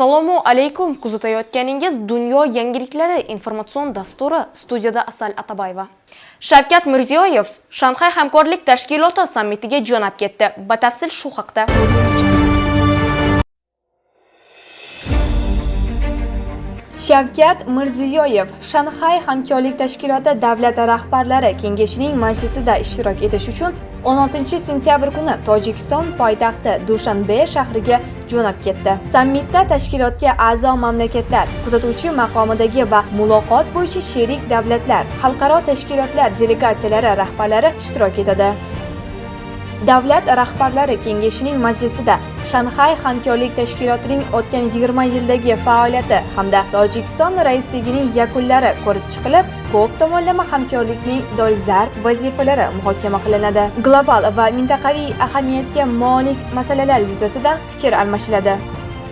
assalomu alaykum kuzatayotganingiz dunyo yangiliklari informatsion dasturi studiyada asal atabayeva. Shavkat mirziyoyev shanxay hamkorlik tashkiloti sammitiga jo'nab ketdi. Batafsil shu haqda. Shavkat Mirziyoyev Shanxay hamkorlik tashkiloti davlat rahbarlari kengashining majlisida ishtirok etish uchun 16 sentyabr kuni Tojikiston poytaxti Dushanbe shahriga jo'nab ketdi. Sammitda tashkilotga a'zo mamlakatlar, kuzatuvchi maqomidagi va muloqot bo'yicha sherik davlatlar, xalqaro tashkilotlar delegatsiyalari rahbarlari ishtirok etadi. Davlat rahbarlari kengashining majlisida Shanxay hamkorlik tashkilotining o'tgan 20 yildagi faoliyati hamda Tojikiston raisligining yakunlari ko'rib chiqilib, ko'p tomonlama hamkorlikning dolzarb vazifalari muhokama qilinadi. Global va mintaqaviy ahamiyatga molik masalalar yuzasidan fikr almashiladi.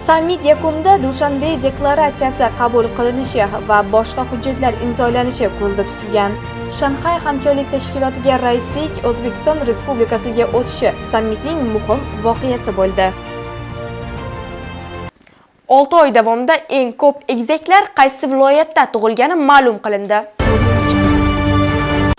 Sammit yakunida Dushanbe deklaratsiyasi qabul qilinishi va boshqa hujjatlar imzolanishi ko'zda tutilgan. Shanxay hamkorlik tashkilotiga raislik O'zbekiston Respublikasiga o'tishi sammitning muhim voqeasi bo'ldi. 6 oy davomida eng ko'p egizaklar qaysi viloyatda tug'ilgani ma'lum qilindi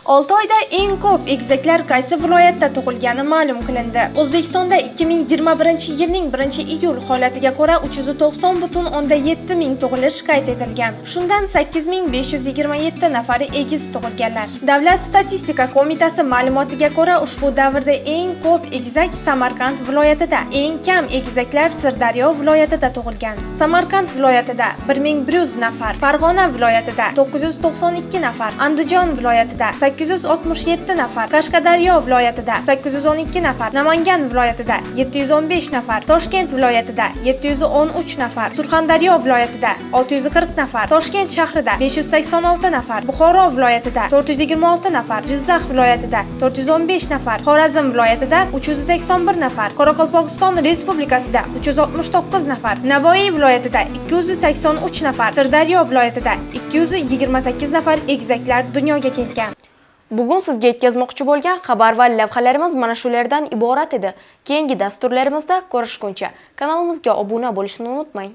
6 oyda eng ko'p egizaklar qaysi viloyatda tug'ilgani ma'lum qilindi. O'zbekistonda 2021-yilning 1-iyul holatiga ko'ra 390.7 ming tug'ilish qayd etilgan. Shundan 8527 nafari egiz tug'ilganlar. Davlat statistika qo'mitasi ma'lumotiga ko'ra ushbu davrda eng ko'p egizak Samarqand viloyatida, eng kam egizaklar Sirdaryo viloyatida tug'ilgan. Samarqand viloyatida 1100 nafar, Farg'ona viloyatida 992 nafar, Andijon viloyatida 867 nafar, Qashqadaryo viloyatida 812 nafar, Namangan viloyatida 715 nafar, Toshkent viloyatida 713 nafar, Surxondaryo viloyatida 640 nafar, Toshkent shahrida 586 nafar, Buxoro viloyatida 426 nafar, Jizzax viloyatida 415 nafar, Xorazm viloyatida 381 nafar, Qoraqalpog'iston Respublikasida 369 nafar, Navoiy viloyatida 283 nafar, Sirdaryo viloyatida 228 nafar egizaklar dunyoga kelgan. Bugun sizga yetkazmoqchi bo'lgan xabar va lavhalarimiz mana shulardan iborat edi. Keyingi dasturlarimizda ko'rishguncha kanalimizga obuna bo'lishni unutmang.